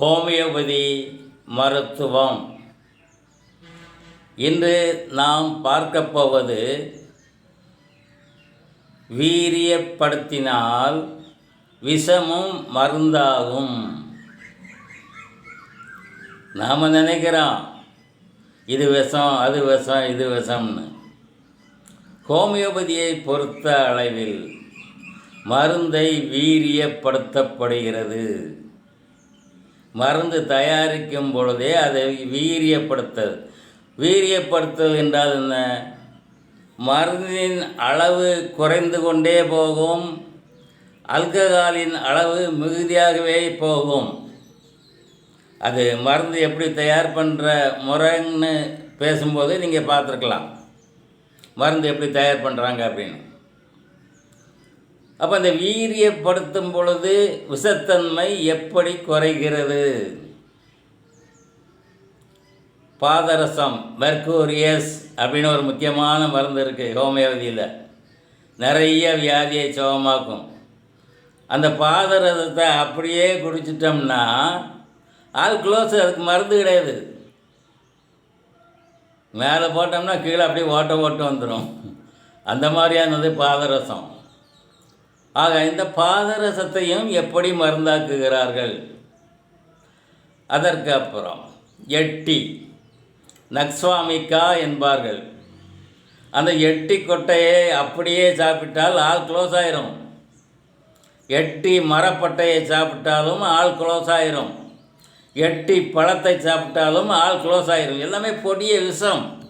Homeopathy மருத்துவம். இன்று நாம் பார்க்கப்போவது வீரியப்படுத்தினால் விஷமும் மருந்தாகும். நாம் நினைக்கிறோம் இது விஷம் அது விஷம் இது விஷம்னு. ஹோமியோபதியை பொறுத்த அளவில் மருந்தை வீரியப்படுத்தப்படுகிறது. மருந்து தயாரிக்கும் பொழுதே அதை வீரியப்படுத்தல். வீரியப்படுத்தல் என்றால் என்ன? மருந்தின் அளவு குறைந்து கொண்டே போகும். அல்கஹாலின் அளவு மிகுதியாகவே போகும். அது மருந்து எப்படி தயார் பண்ணுற முறைன்னு பேசும்போது நீங்கள் பார்த்துருக்கலாம். மருந்து எப்படி தயார் பண்ணுறாங்க அப்படின்னு. அப்போ அந்த வீரியப்படுத்தும் பொழுது விஷத்தன்மை எப்படி குறைகிறது? பாதரசம் மெர்கூரியஸ் அப்படின்னு ஒரு முக்கியமான மருந்து இருக்குது ஹோமியோபதியில். நிறைய வியாதியை சுகமாக்கும் அந்த பாதரசத்தை அப்படியே குடிச்சிட்டோம்னா ஆள் க்ளோஸ் அதுக்கு மருந்து கிடையாது. மேலே போட்டோம்னா கீழே அப்படியே ஓட்ட ஓட்டம் வந்துடும் அந்த மாதிரியானது பாதரசம். ஆக இந்த பாதரசத்தையும் எப்படி மருந்தாக்குகிறார்கள்? அதற்கு அப்புறம் எட்டி நக்ஸ்வாமிக்கா என்பார்கள். அந்த எட்டி கொட்டையை அப்படியே சாப்பிட்டால் ஆள் க்ளோஸ் ஆயிரும். எட்டி மரப்பட்டையை சாப்பிட்டாலும் ஆள் க்ளோஸ் ஆயிரும். எட்டி பழத்தை சாப்பிட்டாலும் ஆள் க்ளோஸ் ஆயிரும். எல்லாமே பொடிய விஷம்.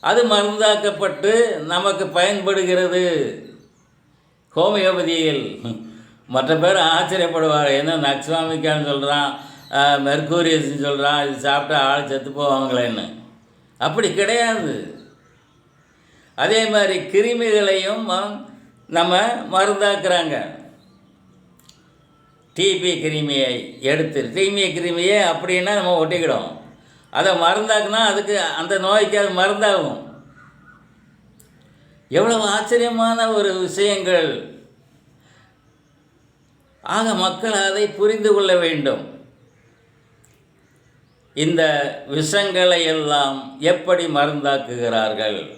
அது மருந்தாக்கப்பட்டு நமக்கு பயன்படுகிறது. ஹோமியோபதியில். மற்ற பேர் ஆச்சரியப்படுவார். என்ன நக்ஸ்வாமிக்கான்னு சொல்கிறான் மெர்கூரியஸ்ன்னு சொல்கிறான் இது சாப்பிட்டா ஆள் செத்து போவாங்களேன்னு. அப்படி கிடையாது. அதே மாதிரி கிருமிகளையும் நம்ம மருந்தாக்குறாங்க. டிபி கிருமியை எடுத்து டிபி கிருமியை அப்படின்னா நம்ம ஒட்டிக்கிடும் அதை மருந்தாக்குனா அதுக்கு அந்த நோய்க்கு அது மருந்தாகும். எவ்வளவு ஆச்சரியமான ஒரு விஷயங்கள். ஆக மக்கள் அதை புரிந்து கொள்ள வேண்டும். இந்த விஷங்களை எல்லாம் எப்படி மருந்தாக்குகிறார்கள்?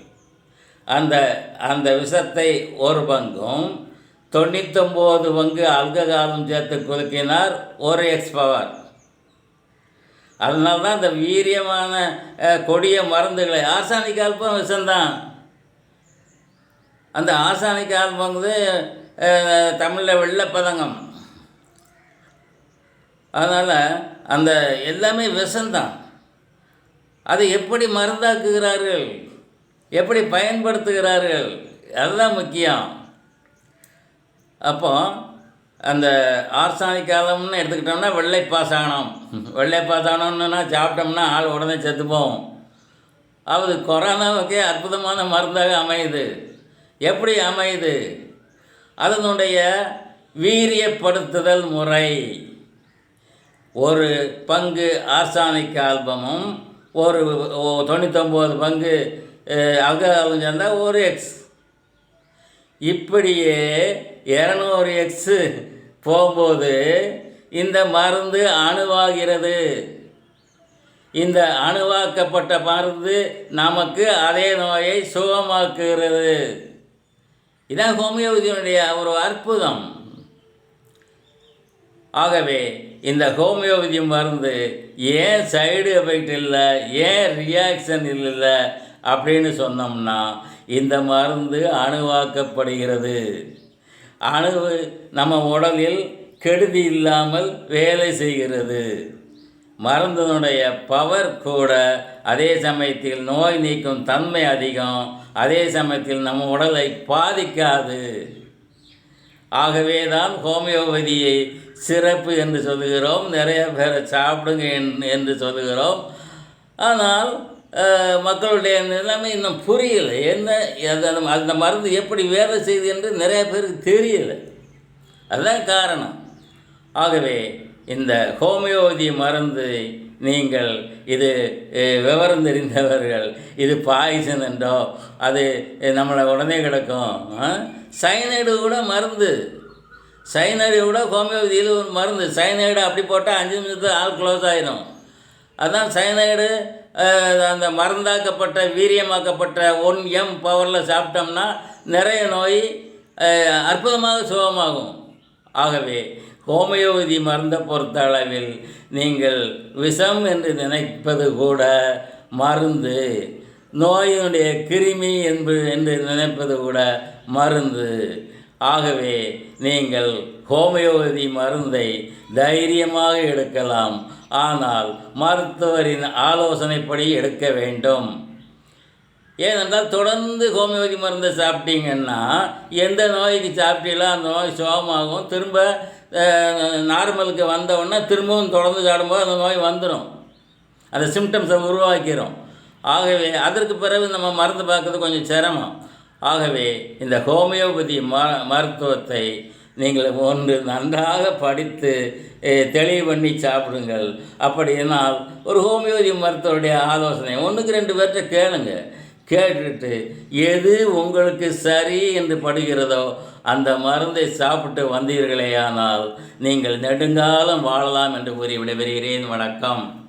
அந்த அந்த விஷத்தை ஒரு பங்கும் தொண்ணூத்தொம்பது பங்கு அல்ககாலம் சேர்த்து குலுக்கினார் ஒரு எக்ஸ் பவர். அதனால்தான் இந்த வீரியமான கொடிய மருந்துகளை ஆர்சானிக் அல்பம் விஷம்தான். அந்த ஆசானிக் வந்து தமிழில் வெள்ளப்பதங்கம். அதனால் அந்த எல்லாமே விஷந்தான் அதை எப்படி மருந்தாக்குகிறார்கள்? எப்படி பயன்படுத்துகிறார்கள்? அதுதான் முக்கியம். அப்போ அந்த ஆர்சாணி காலம்னு எடுத்துக்கிட்டோம்னா வெள்ளை பாசானம் வெள்ளை பாசானம்னா சாப்பிட்டோம்னா ஆள் உடனே செத்து போகும் அது கொரோனாவுக்கே அற்புதமான மருந்தாக அமையுது. எப்படி அமையுது அதனுடைய வீரியப்படுத்துதல் முறை. ஒரு பங்கு ஆர்சானிக் ஆல்பமும் ஒரு தொண்ணூத்தொம்பது பங்கு அல்கஹாலும் சேர்ந்தால் ஒரு எக்ஸ் இப்படியே இரநூறு எக்ஸு போகும்போது இந்த மருந்து அணுவாகிறது. இந்த அணுவாக்கப்பட்ட மருந்து நமக்கு அதே நோயை சுகமாக்குகிறது. இதான் ஹோமியோபதியினுடைய ஒரு அற்புதம். ஆகவே இந்த ஹோமியோபதி மருந்து ஏன் சைடு எஃபெக்ட் இல்லை ஏன் ரியாக்ஷன் இல்லை அப்படின்னு சொன்னோம்னா இந்த மருந்து அணுவாக்கப்படுகிறது. அணு நம்ம உடலில் கெடுதி இல்லாமல் வேலை செய்கிறது. மருந்தினுடைய பவர் கூட அதே சமயத்தில் நோய் நீக்கும் தன்மை அதிகம். அதே சமயத்தில் நம்ம உடலை பாதிக்காது. ஆகவே தான் ஹோமியோபதியை சிறப்பு என்று சொல்லுகிறோம். நிறைய பேரை சாப்பிடுங்க என்று சொல்லுகிறோம். ஆனால் மக்களுடைய நிலைமை இன்னும் புரியலை. என்ன அந்த மருந்து எப்படி வேலை செய்யுது என்று நிறைய பேருக்கு தெரியலை. அதுதான் காரணம். ஆகவே இந்த ஹோமியோபதி மருந்து நீங்கள் இது விவரம் தெரிந்தவர்கள் இது பாய்சன் என்றோ அது நம்மளை உடனே கிடக்கும் சைனைடு கூட மருந்து. சைனைடு கூட ஹோமியோபதியில் ஒரு மருந்து. சைனைடு அப்படி போட்டால் அஞ்சு நிமிஷத்துல ஆள் க்ளோஸ் ஆயிரும். அதுதான் சைனைடு அந்த மருந்தாக்கப்பட்ட வீரியமாக்கப்பட்ட ஒன் எம் பவரில் சாப்பிட்டோம்னா நிறைய நோய் அற்புதமாக சுகமாகும். ஆகவே ஹோமியோபதி மருந்தை பொறுத்த அளவில் நீங்கள் விஷம் என்று நினைப்பது கூட மருந்து. நோயினுடைய கிருமி என்பது என்று நினைப்பது கூட மருந்து. ஆகவே நீங்கள் ஹோமியோபதி மருந்தை தைரியமாக எடுக்கலாம். ஆனால் மருத்துவரின் ஆலோசனைப்படி எடுக்க வேண்டும். ஏனென்றால் தொடர்ந்து ஹோமியோபதி மருந்தை சாப்பிட்டீங்கன்னா எந்த நோய்க்கு சாப்பிட்டீங்களோ அந்த நோய் சுகமாகும். திரும்ப நார்மலுக்கு வந்தவுடனே திரும்பவும் தொடர்ந்து சாடும்போது அந்த நோய் வந்துடும் அந்த சிம்டம்ஸை உருவாக்கிறோம் ஆகவே அதற்கு பிறகு நம்ம மருந்து பார்க்கறது கொஞ்சம் சிரமம். ஆகவே இந்த ஹோமியோபதி ம மருத்துவத்தை நீங்கள் ஒன்று நன்றாக படித்து தெளிவு பண்ணி சாப்பிடுங்கள். அப்படினால் ஒரு ஹோமியோபதி மருத்துவருடைய ஆலோசனை ஒன்றுக்கு ரெண்டு பேர்கிட்ட கேளுங்கள் கேட்டுட்டு எது உங்களுக்கு சரி என்று படுகிறதோ அந்த மருந்தை சாப்பிட்டு வந்தீர்களேயானால் நீங்கள் நெடுங்காலம் வாழலாம் என்று கூறி விடைபெறுகிறேன். வணக்கம்.